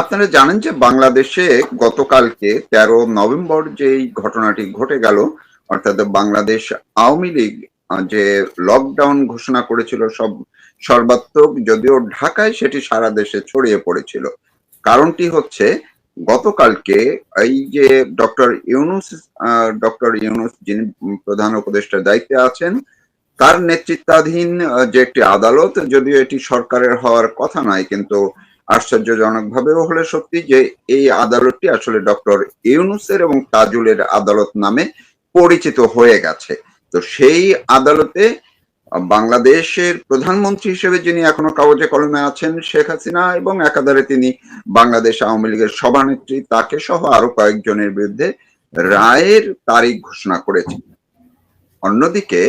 আপনারা জানেন যে বাংলাদেশে গতকালকে তেরো নভেম্বর যেই ঘটনাটি ঘটে গেল, অর্থাৎ বাংলাদেশ আওয়ামী লীগ যে লকডাউন ঘোষণা করেছিল সব সর্বাত্মক, যদিও ঢাকায় সেটি সারা দেশে ছড়িয়ে পড়েছিল। কারণটি হচ্ছে গতকালকে এই যে ডক্টর ইউনুস ডক্টর ইউনুস যিনি প্রধান উপদেষ্টার দায়িত্বে আছেন, তার নেতৃত্বাধীন যে একটি আদালত, যদিও এটি সরকারের হওয়ার কথা নয়, কিন্তু আশ্চর্যজনক ভাবেও হলে সত্যি যে এই আদালতটি আসলে ডক্টর ইউনুসের এবং তাজুলের আদালত নামে পরিচিত হয়ে গেছে। তো সেই আদালতে বাংলাদেশের প্রধানমন্ত্রী হিসেবে যিনি এখনও কাগজে কলমে আছেন শেখ হাসিনা এবং একাধারে তিনি বাংলাদেশ আওয়ামী লীগের সভানেত্রী, তাকে সহ আরও কয়েকজনের বিরুদ্ধে রায়ের তারিখ ঘোষণা করেছেন। অন্যদিকে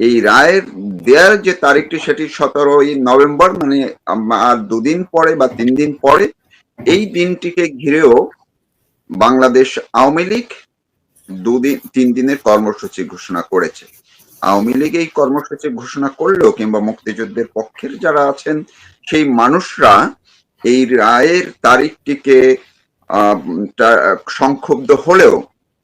এই রায়ের দেওয়ার যে তারিখটি সেটি সতেরোই নভেম্বর মানে আর দুদিন পরে বা তিন দিন পরে, এই দিনটিকে ঘিরেও বাংলাদেশ আওয়ামী লীগ দুদিন, তিন দিনের কর্মসূচি ঘোষণা করেছে। আওয়ামী লীগ এই কর্মসূচি ঘোষণা করলেও কিংবা মুক্তিযুদ্ধের পক্ষের যারা আছেন, সেই মানুষরা এই রায়ের তারিখটিকে সংক্ষুব্ধ হলেও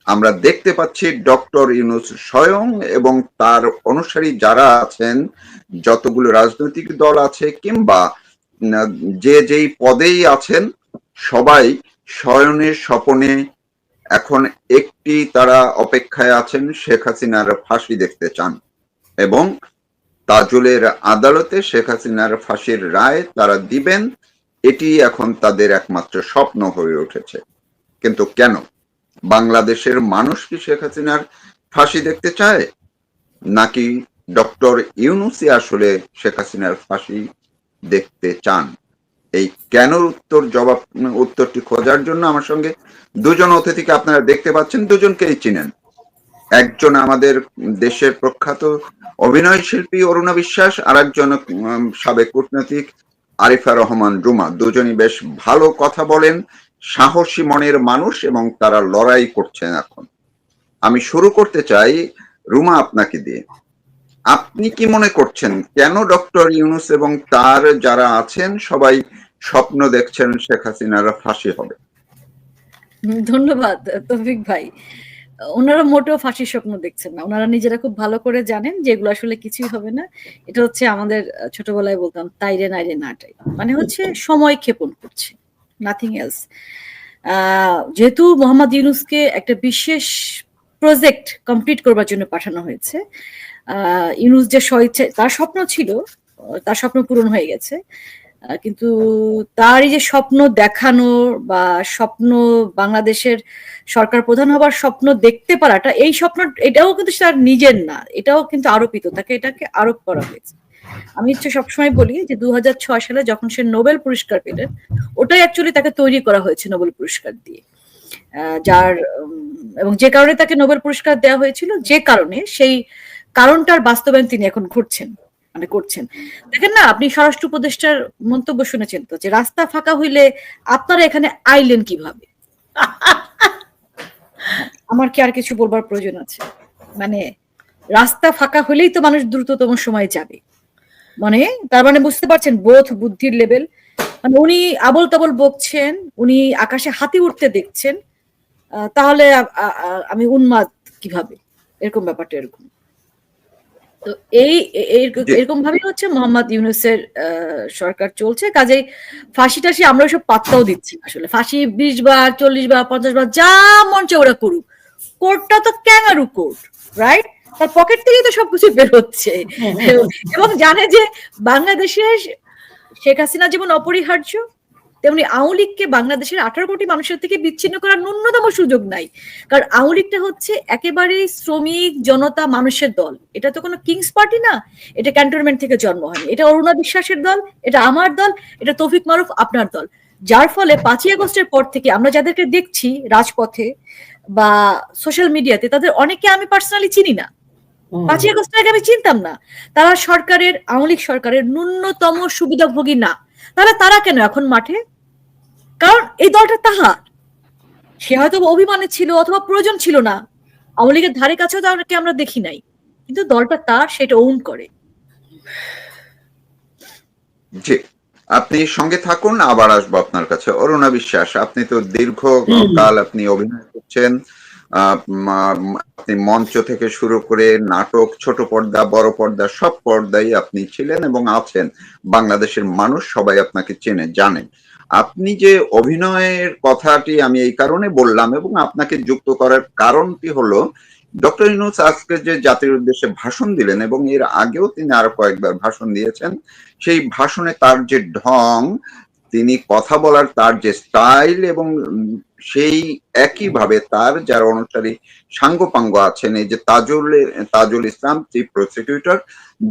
আমরা দেখতে পাচ্ছি ডক্টর ইউনুস স্বয়ং এবং তার অনুসারী যারা আছেন, যতগুলো রাজনৈতিক দল আছে কিংবা যে যেই পদেই আছেন, সবাই শয়নে স্বপনে এখন একটি তারা অপেক্ষায় আছেন, শেখ হাসিনার ফাঁসি দেখতে চান এবং তাজুলের আদালতে শেখ হাসিনার ফাঁসির রায় তারা দিবেন, এটি এখন তাদের একমাত্র স্বপ্ন হয়ে উঠেছে। কিন্তু কেন? বাংলাদেশের মানুষ কি শেখ হাসিনার ফাঁসি দেখতে চায়? নাকি ডক্টর ইউনুসি আসলে শেখ হাসিনার ফাঁসি দেখতে চান? এই কেন উত্তর জবাব, উত্তরটি খোঁজার জন্য আমার সঙ্গে দুজন অতিথিকে আপনারা দেখতে পাচ্ছেন, দুজনকেই চিনেন। একজন আমাদের দেশের প্রখ্যাত অভিনয় শিল্পী অরুণা বিশ্বাস আর একজন সাবেক কূটনৈতিক আরিফা রহমান রুমা। দুজনই বেশ ভালো কথা বলেন। সাহসী মনের মানুষ এবং তারা লড়াই করছেন এখন। আমি শুরু করতে চাই রুমা আপনাকে দিয়ে। আপনি কি মনে করছেন কেন ডক্টর ইউনুস এবং তার যারা আছেন সবাই স্বপ্ন দেখছেন শেখ হাসিনারা ফাঁসি হবে? ধন্যবাদ, তৌফিক ভাই। ওনারা মোটেও ফাঁসির স্বপ্ন দেখছেন না। ওনারা নিজেরা খুব ভালো করে জানেন যে এগুলো আসলে কিছুই হবে না। এটা হচ্ছে আমাদের ছোটবেলায় বলতাম, তাইরে নাইরে নাটাই মানে হচ্ছে সময় ক্ষেপণ করছে। নাথিং এলস যেহেতু মোহাম্মদ ইউনুসকে একটা বিশেষ প্রজেক্ট কমপ্লিট করবার জন্য পাঠানো হয়েছে ইউনুস যে স্বইচ্ছে তার স্বপ্ন ছিল, তার স্বপ্ন পূরণ হয়ে গেছে কিন্তু তার এই যে স্বপ্ন দেখানো বা স্বপ্ন বাংলাদেশের সরকার প্রধান হবার স্বপ্ন দেখতে পারাটা, এই স্বপ্ন, এটাও কিন্তু তার নিজের না, এটাও কিন্তু আরোপিত, তাকে এটাকে আরোপ করা হয়েছে। আমি হচ্ছে সবসময় বলি যে দু হাজার ছয় সালে যখন সে নোবেল পুরস্কার পেলেন, ওটাই অ্যাকচুয়ালি তাকে তৈরি করা হয়েছে নোবেল পুরস্কার দিয়ে। যার এবং যে কারণে তাকে নোবেল পুরস্কার দেওয়া হয়েছিল, যে কারণে সেই কারণটার বাস্তবায়ন তিনি এখন ঘটছেন মানে করছেন। দেখেন না, আপনি স্বরাষ্ট্র উপদেষ্টার মন্তব্য শুনেছেন তো, যে রাস্তা ফাঁকা হইলে আপনারা এখানে আইলেন কীভাবে? আমার কি আর কিছু বলবার প্রয়োজন আছে? মানে রাস্তা ফাঁকা হলেই তো মানুষ দ্রুততম সময়ে যাবে। মানে তার মানে বুঝতে পারছেন বোধ বুদ্ধির লেভেল মানে উনি আবল তাবল বকছেন উনি আকাশে হাতি উঠতে দেখছেন। তাহলে আমি উন্মাদ কীভাবে? এরকম ব্যাপারটা এরকম। তো এই। এরকম ভাবেই হচ্ছে মোহাম্মদ ইউনুসের আহ, সরকার চলছে। কাজেই ফাঁসি টাসি আমরা সব পাত্তাও দিচ্ছি আসলে। ফাঁসি বিশ বার চল্লিশ বার পঞ্চাশ বার যা মঞ্চে ওরা করুক। কোর্টটা তো ক্যাঙ্গারু কোর্ট রাইট তার পকেট থেকেই তো সবকিছু বের হচ্ছে। এবং- এবং জানে যে বাংলাদেশে শেখ হাসিনা যেমন অপরিহার্য তেমনি আওয়ামী লীগকে বাংলাদেশের আঠারো কোটি মানুষের থেকে বিচ্ছিন্ন করার ন্যূনতম সুযোগ নাই। কারণ আওয়ামী লীগটা হচ্ছে একেবারে শ্রমিক জনতা মানুষের দল। এটা তো কোনো কিংস পার্টি না এটা ক্যান্টনমেন্ট থেকে জন্ম হয়নি। এটা অরুণা বিশ্বাসের দল এটা আমার দল এটা তৌফিক মারুফ আপনার দল। যার ফলে পাঁচই আগস্টের পর থেকে আমরা যাদেরকে দেখছি রাজপথে বা সোশ্যাল মিডিয়াতে তাদের অনেকে আমি পার্সোনালি চিনি না। পাঁচই আগস্টের আগে আমি চিনতাম না। তারা সরকারের আওয়ামী লীগ সরকারের ন্যূনতম সুবিধাভোগী না। তাহলে তারা কেন এখন মাঠে? কারণ এই দলটা তাহার। সে হয়তো অভিমানে ছিল অথবা প্রয়োজন ছিল না। আওয়ামী লীগের ধারে কাছেও তাদেরকে আমরা দেখি নাই। কিন্তু দলটা তার সেটা ওন করে। জি। আপনি সঙ্গে থাকুন আবার আসব আপনার কাছে। অরুণা বিশ্বাস আপনি তো দীর্ঘ কাল আপনি অভিনয় করছেন। আপনি মঞ্চ থেকে শুরু করে নাটক, ছোট পর্দা, বড় পর্দা, সব পর্দায় আপনি ছিলেন এবং আছেন। বাংলাদেশের মানুষ সবাই আপনাকে চেনে, জানে। আপনি যে অভিনয়ের কথাটি আমি এই কারণে বললাম এবং আপনাকে যুক্ত করার কারণটি হলো, ডক্টর ইনুস আজকে যে জাতির উদ্দেশ্যে ভাষণ দিলেন এবং এর আগেও তিনি আরও কয়েকবার ভাষণ দিয়েছেন, সেই ভাষণে তার যে ঢং তিনি কথা বলার তার যে স্টাইল এবং সেই একইভাবে তার যারা অনুসারী সাঙ্গপাঙ্গ আছেন, এই যে তাজুল তাজুল ইসলাম চিফ প্রসিকিউটর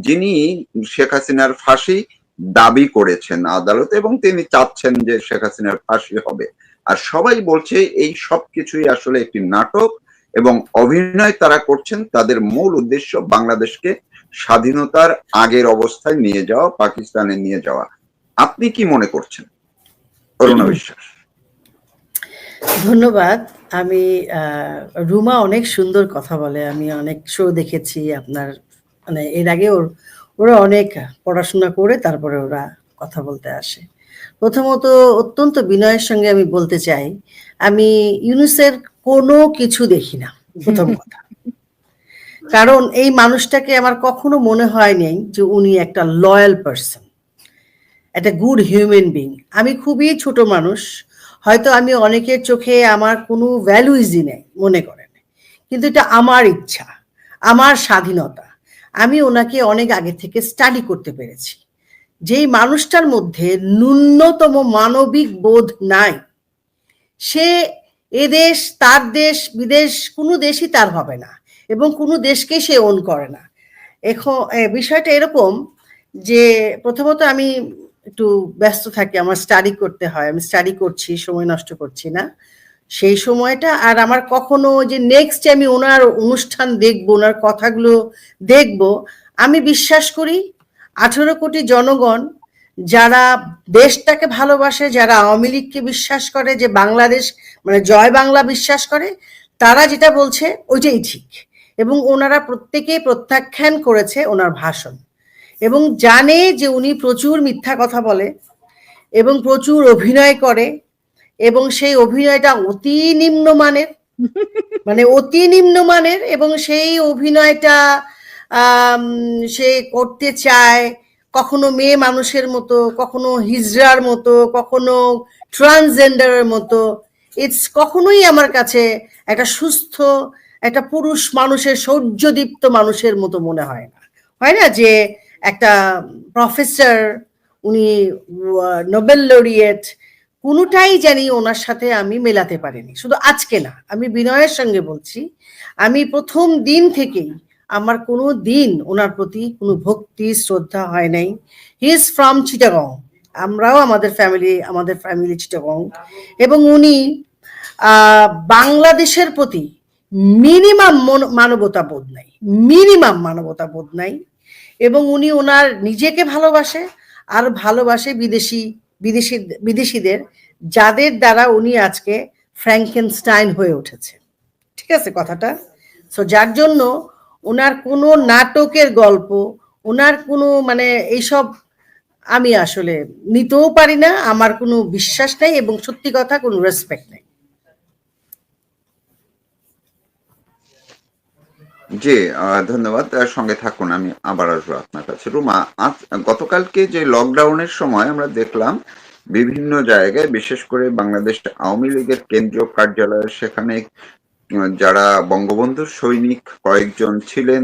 যিনি শেখ হাসিনার ফাঁসি দাবি করেছেন আদালতে এবং তিনি চাচ্ছেন যে শেখ হাসিনার ফাঁসি হবে। আর সবাই বলছে এই সব কিছুই আসলে একটি নাটক এবং অভিনয় তারা করছেন, তাদের মূল উদ্দেশ্য বাংলাদেশকে স্বাধীনতার আগের অবস্থায় নিয়ে যাওয়া, পাকিস্তানে নিয়ে যাওয়া। আপনি কি মনে করছেন? অরুণা বিশ্বাস ধন্যবাদ। আমি আহ, রুমা অনেক সুন্দর কথা বলে। আমি অনেক শো দেখেছি আপনার মানে এর আগে ওর ওরা অনেক পড়াশোনা করে তারপরে ওরা কথা বলতে আসে। প্রথমত অত্যন্ত বিনয়ের সঙ্গে আমি বলতে চাই আমি ইউনুসের কোনো কিছু দেখি না প্রথম কথা। কারণ এই মানুষটাকে আমার কখনো মনে হয় হয়নি যে উনি একটা লয়াল পার্সন একটা গুড হিউম্যান বিং আমি খুবই ছোট মানুষ, হয়তো আমি অনেকের চোখে আমার কোনো ভ্যালুইজই নেই, মনে করেন। কিন্তু এটা আমার ইচ্ছা, আমার স্বাধীনতা। আমি ওনাকে অনেক আগে থেকে স্টাডি করতে পেরেছি। যেই মানুষটার মধ্যে ন্যূনতম মানবিক বোধ নাই, সে এদেশ তার দেশ, বিদেশ, কোনো দেশই তার হবে না এবং কোনো দেশকে সে ওন করে না। এখন বিষয়টা এরকম যে প্রথমত আমি একটু ব্যস্ত থাকি, আমার স্টাডি করতে হয়, আমি স্টাডি করছি, সময় নষ্ট করছি না। সেই সময়টা, আর আমার কখনো যে নেক্সট আমি ওনার অনুষ্ঠান দেখব, ওনার কথাগুলো দেখব, আমি বিশ্বাস করি আঠেরো কোটি জনগণ যারা দেশটাকে ভালোবাসে, যারা আওয়ামী লীগকে বিশ্বাস করে, যে বাংলাদেশ মানে জয় বাংলা বিশ্বাস করে, তারা যেটা বলছে ওইটাই ঠিক। এবং ওনারা প্রত্যেকে প্রত্যাখ্যান করেছে ওনার ভাষণ। এবং জানে যে উনি প্রচুর মিথ্যা কথা বলে এবং প্রচুর অভিনয় করে এবং সেই অভিনয়টা অতি নিম্নমানের মানে অতি নিম্নমানের এবং সেই অভিনয়টা সে করতে চায় কখনো মেয়ে মানুষের মতো কখনো হিজড়ার মতো কখনো ট্রান্সজেন্ডারের মতো। ইটস কখনোই আমার কাছে একটা সুস্থ একটা পুরুষ মানুষের সৌর্যদীপ্ত মানুষের মতো মনে হয় না। হয় না যে একটা প্রফেসর, উনি নোবেল লরিয়েট, কোনোটাই জানি ওনার সাথে আমি মেলাতে পারিনি। শুধু আজকে না, আমি বিনয়ের সঙ্গে বলছি, আমি প্রথম দিন থেকেই আমার কোনো দিন ওনার প্রতি কোনো ভক্তি, শ্রদ্ধা হয় নাই। হি ইজ ফ্রম চিটাগং আমরাও আমাদের ফ্যামিলি আমাদের ফ্যামিলি চিটাগং এবং উনি বাংলাদেশের প্রতি মিনিমাম মানবতা বোধ নাই। মিনিমাম মানবতা বোধ নাই। এবং উনি ওনার নিজেকে ভালোবাসে আর ভালোবাসে বিদেশি বিদেশি, বিদেশিদের যাদের দ্বারা উনি আজকে ফ্র্যাঙ্কেনস্টাইন হয়ে উঠেছে। ঠিক আছে কথাটা? সো যার জন্য ওনার কোনো নাটকের গল্প, ওনার কোনো মানে এইসব আমি আসলে নিতেও পারি না, আমার কোনো বিশ্বাস নেই এবং সত্যি কথা কোনো রেসপেক্ট নেই। জি ধন্যবাদ। সঙ্গে থাকুন, আমি আবার আসব আপনার কাছে। রুমা, আজ গতকালকে যে লকডাউনের সময় আমরা দেখলাম, বিভিন্ন জায়গায়, বিশেষ করে বাংলাদেশ আওয়ামী লীগের কেন্দ্রীয় কার্যালয়, সেখানে যারা বঙ্গবন্ধুর সৈনিক কয়েকজন ছিলেন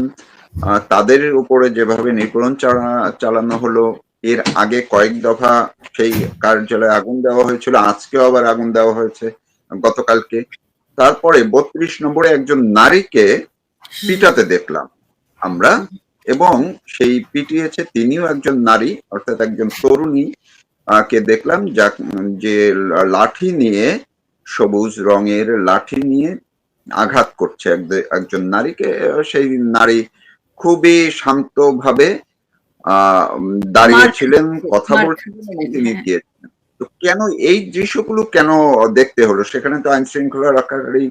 তাদের উপরে যেভাবে নিপীড়ন চালা- চালানো হলো, এর আগে কয়েক দফা সেই কার্যালয়ে আগুন দেওয়া হয়েছিল, আজকেও আবার আগুন দেওয়া হয়েছে গতকালকে। তারপরে বত্রিশ নম্বরে একজন নারীকে পিটাতে দেখলাম আমরা এবং সেই পিটিয়েছে তিনিও একজন নারী অর্থাৎ একজন তরুণী কে দেখলাম যা যে লাঠি নিয়ে সবুজ রঙের লাঠি নিয়ে আঘাত করছে এক- একজন নারীকে। সেই নারী খুবই শান্তভাবে আহ দাঁড়িয়েছিলেন কথা বলছিলেন তিনি হ্যাঁ। দিয়েছিলেন তো কেন এই দৃশ্যগুলো কেন দেখতে হলো? সেখানে তো আইন শৃঙ্খলা রক্ষাকারী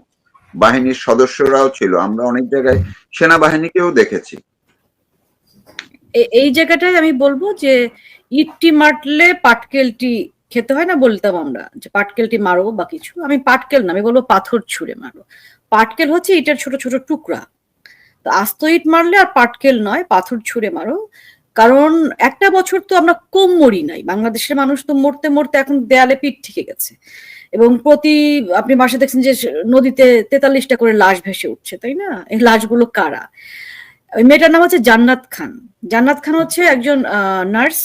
বাহিনীর সদস্যরাও ছিল। আমরা অনেক জায়গায় সেনাবাহিনীকেও দেখেছি। এই জায়গাটায় আমি বলব যে ইটটি মারলে পাটকেলটি খেতে হয় না বলতাম আমরা। যে পাটকেলটি মারো বা কিছু। আমি পাটকেল না, আমি বলব পাথর ছুঁড়ে মারো। পাটকেল হচ্ছে ইটের ছোট ছোট টুকরা। তো আস্ত ইট মারলে আর পাটকেল নয়, পাথর ছুঁড়ে মারো। কারণ একটা বছর তো আমরা কম মরি নাই। বাংলাদেশের মানুষ তো মরতে মরতে এখন দেয়ালে পিঠ থেকে গেছে। এবং প্রতি আপনি মাসে দেখছেন যে নদীতে তেতাল্লিশটা করে লাশ ভেসে উঠছে তাই না? এই লাশগুলো কারা? ওই মেয়েটার নাম হচ্ছে জান্নাত খান। জান্নাত খান হচ্ছে একজন নার্স।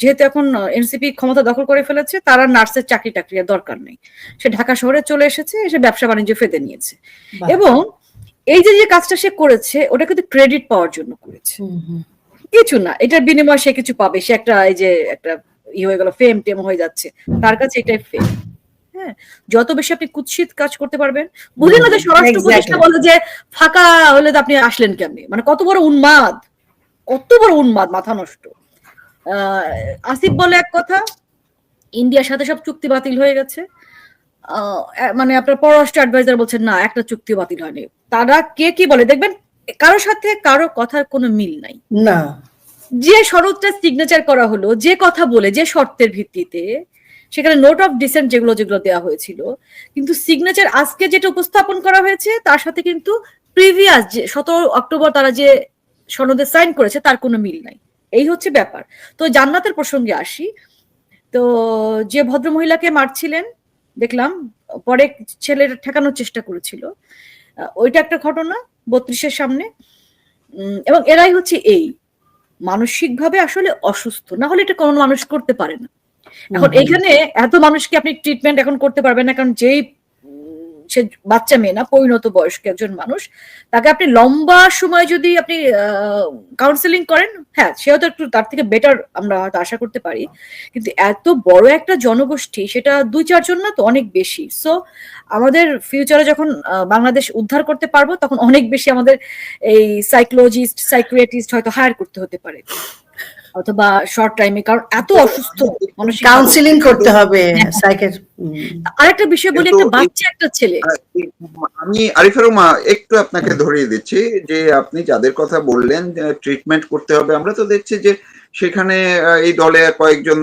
যেহেতু এখন এনসিপি ক্ষমতা দখল করে ফেলেছে তারা নার্সের চাকরি টাকরি দরকার নেই। সে ঢাকা শহরে চলে এসেছে এসে ব্যবসা বাণিজ্য ফেদে নিয়েছে। এবং এই যে যে কাজটা সে করেছে ওটা কিন্তু ক্রেডিট পাওয়ার জন্য করেছে। কিছু না এটার বিনিময়ে সে কিছু পাবে। সে একটা এই যে একটা ই হয়ে গেল ফেম টেম হয়ে যাচ্ছে। তার কাছে এটাই ফেম হ্যাঁ যত বেশি আপনি কুৎসিত কাজ করতে পারবেন বুঝলেন না যে স্বরাষ্ট্র উপদেষ্টা বলে যে ফাঁকা হলে তো আপনি আসলেন কেমনি? মানে কত বড় উন্মাদ কত বড় উন্মাদ মাথা নষ্ট। আহ, আসিফ বলে এক কথা ইন্ডিয়ার সাথে সব চুক্তি বাতিল হয়ে গেছে। আহ, মানে আপনার পররাষ্ট্র অ্যাডভাইজার বলছেন না একটা চুক্তি বাতিল হয়নি। তারা কে কি বলে দেখবেন কারোর সাথে কারও কথার কোনো মিল নাই। না। যে শরৎটা সিগনেচার করা হলো যে কথা বলে যে শর্তের ভিত্তিতে সেখানে নোট অফ ডিসেন্ট যেগুলো যেগুলো দেওয়া হয়েছিল কিন্তু সিগনেচার আজকে যেটা উপস্থাপন করা হয়েছে তার সাথে কিন্তু প্রিভিয়াস যে সতেরো অক্টোবর তারা যে সনদে সাইন করেছে তার কোনো মিল নাই। এই হচ্ছে ব্যাপার। তো জান্নাতের প্রসঙ্গে আসি। তো যে ভদ্র মহিলাকে মারছিলেন দেখলাম পরে ছেলের ঠেকানোর চেষ্টা করেছিল। ওইটা একটা ঘটনা। বত্রিশের সামনে। উম, এবং এরাই হচ্ছে এই। মানসিকভাবে আসলে অসুস্থ না হলে এটা কোনো মানুষ করতে পারে না। এখন। এখানে এত মানুষকে আপনি ট্রিটমেন্ট এখন করতে পারবেন না কারণ যেই সে বাচ্চা মেয়ে না, পরিণত বয়স্ক একজন মানুষ। তাকে আপনি লম্বা সময় যদি আপনি কাউন্সেলিং করেন হ্যাঁ সে হয়তো একটু তার থেকে বেটার আমরা হয়তো আশা করতে পারি। কিন্তু এত বড় একটা জনগোষ্ঠী, সেটা দুই চারজন না তো অনেক বেশি। সো আমাদের ফিউচারে যখন বাংলাদেশ উদ্ধার করতে পারব, তখন অনেক বেশি আমাদের এই সাইকোলজিস্ট সাইক্রিয়াটিস্ট হয়তো হায়ার করতে হতে পারে। অথবা শর্ট টাইমে কারণ এত অসুস্থ মানসিক কাউন্সিলিং করতে হবে হ্যাঁ। আরেকটা বিষয় বলি একটা বাচ্চা একটা ছেলে। আমি আরিফের মা একটু আপনাকে ধরিয়ে দিচ্ছি যে আপনি যাদের কথা বললেন ট্রিটমেন্ট করতে হবে আমরা তো দেখছি যে সেখানে এই দলে কয়েকজন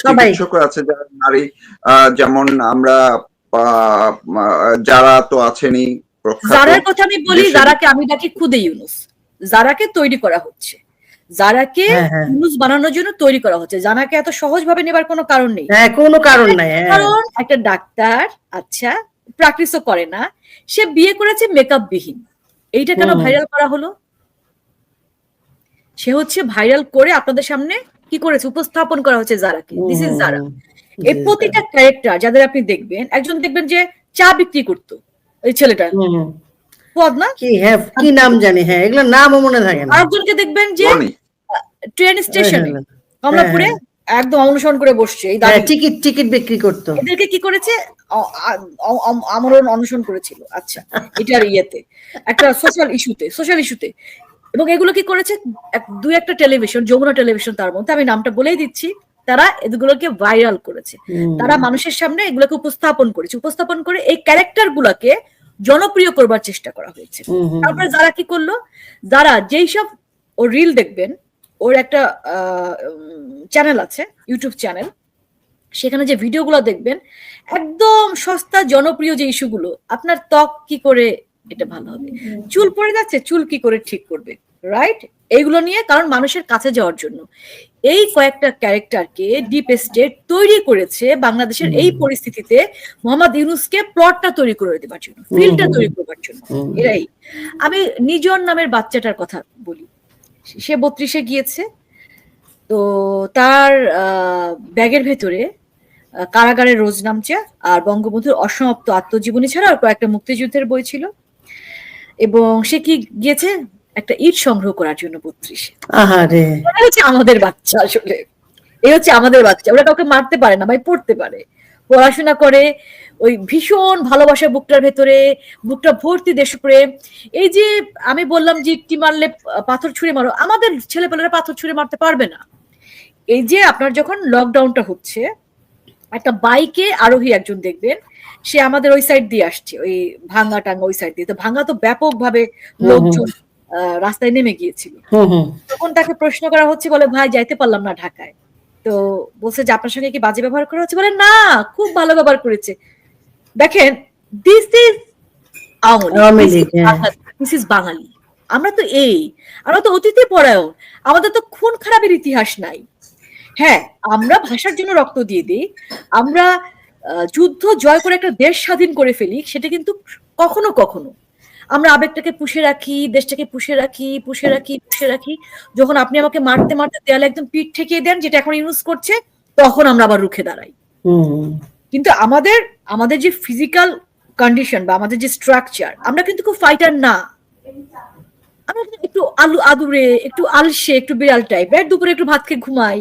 চিকিৎসক আছে যারা নারী আহ, যেমন আমরা যারা তো আছেনই যারার কথা আমি বলি যারাকে আমি ডাকি খুদে ইউনুস। যারাকে তৈরি করা হচ্ছে। যারাকে হ্যাঁ, হ্যাঁ। বানানোর জন্য তৈরি করা হচ্ছে। জানাকে এত সহজভাবে নেবার কোনো কারণ নেই। হ্যাঁ কোনো কারণ নাই কারণ একটা ডাক্তার আচ্ছা প্র্যাকটিসও করে না। সে বিয়ে করেছে মেকআপ বিহীন এইটা কেন ভাইরাল করা হলো? সে হচ্ছে ভাইরাল করে আপনাদের সামনে কি করেছে? উপস্থাপন করা হচ্ছে যারাকে দিস ইজ যারা হুম, এই প্রতিটা ক্যারেক্টার যাদের আপনি দেখবেন একজন দেখবেন যে চা বিক্রি করতো। এই ছেলেটা। পদ না? কি হ্যাঁ কি নাম জানি হ্যাঁ এগুলো নামও মনে থাকে না। আরেকজনকে দেখবেন যে ট্রেন স্টেশনে হ্যাঁ, কমলাপুরে একদম অনুসরণ করে বসছে এই হ্যাঁ, টিকিট টিকিট বিক্রি করতো। এদেরকে কি করেছে? আমরণ অনশন করেছিল। আচ্ছা এটার ইয়েতে একটা সোশ্যাল ইস্যুতে সোশ্যাল ইস্যুতে এবং এগুলো কি করেছে? এক- দুই একটা টেলিভিশন যমুনা টেলিভিশন তার মধ্যে আমি নামটা বলেই দিচ্ছি তারা এগুলোকে ভাইরাল করেছে। তারা মানুষের সামনে এগুলোকে উপস্থাপন করেছে। উপস্থাপন করে এই ক্যারেক্টার গুলাকে জনপ্রিয় করবার চেষ্টা করা হয়েছে। তারপরে যারা কি করল? যারা যেই সব ও রিল দেখবেন ওর একটা চ্যানেল আছে ইউটিউব চ্যানেল সেখানে যে ভিডিওগুলো দেখবেন একদম সস্তা জনপ্রিয় যে ইস্যুগুলো আপনার ত্বক কি করে এটা ভালো হবে? চুল পড়ে যাচ্ছে চুল কি করে ঠিক করবে? রাইট এইগুলো নিয়ে কারণ মানুষের কাছে যাওয়ার জন্য। এই কয়েকটা ক্যারেক্টারকে ডিপ স্টেট তৈরি করেছে বাংলাদেশের এই পরিস্থিতিতে মোহাম্মদ ইউনুসকে প্লটটা তৈরি করে দেবার জন্য ফিল্ডটা তৈরি করবার জন্য। এরাই। আমি নিজন নামের বাচ্চাটার কথা বলি। সে বত্রিশে গিয়েছে। তো তার আহ, ব্যাগের ভেতরে কারাগারের রোজ নামচা আর বঙ্গবন্ধুর অসমাপ্ত আত্মজীবনী ছাড়া আর কয়েকটা মুক্তিযুদ্ধের বই ছিল। এবং সে কি গিয়েছে? একটা ইট সংগ্রহ করার জন্য বত্রিশে। হচ্ছে আমাদের বাচ্চা আসলে। এই হচ্ছে আমাদের বাচ্চা। ওরা কাউকে মারতে পারে না ভাই পড়তে পারে। পড়াশোনা করে ওই ভীষণ ভালোবাসা বুকটার ভেতরে বুকটা ভর্তি দেশপ্রেম। এই যে আমি বললাম যে একটি মারলে পাথর ছুঁড়ে মারো আমাদের ছেলেপেলেরা পাথর ছুঁড়ে মারতে পারবে না। এই যে আপনার যখন লকডাউনটা হচ্ছে একটা বাইকে আরোহী একজন দেখবেন সে আমাদের ওই সাইড দিয়ে আসছে ওই ভাঙ্গা টাঙ্গা ওই সাইড দিয়ে। তো ভাঙ্গা তো ব্যাপকভাবে লোকজন রাস্তায় নেমে গিয়েছিল। তখন তাকে প্রশ্ন করা হচ্ছে বলে ভাই যাইতে পারলাম না ঢাকায়। তো বলছে যে আপনার সঙ্গে কি বাজে ব্যবহার করা হচ্ছে? বলে না খুব ভালো ব্যবহার করেছে। দেখেন this is Awami League. This is Bangali আমরা তো এই আমরা তো অতীতে পড়ায়ও আমাদের তো খুন খারাপের ইতিহাস নাই। হ্যাঁ আমরা ভাষার জন্য রক্ত দিয়ে দিই আমরা যুদ্ধ জয় করে একটা দেশ স্বাধীন করে ফেলি সেটা কিন্তু কখনো কখনো। আমরা আবেগটাকে পুষে রাখি দেশটাকে পুষে রাখি পুষে রাখি পুষে রাখি। যখন আপনি আমাকে মারতে মারতে দেয়ালে একদম পিঠ ঠেকিয়ে দেন যেটা এখন ইউজ করছে তখন আমরা আবার রুখে দাঁড়াই। কিন্তু আমাদের আমাদের যে ফিজিক্যাল কন্ডিশন বা আমাদের যে স্ট্রাকচার আমরা কিন্তু খুব ফাইটার না। আমরা একটু আলু আদুরে একটু আলসে একটু বিড়াল টাইপের দুপুরে একটু ভাত খেয়ে ঘুমাই।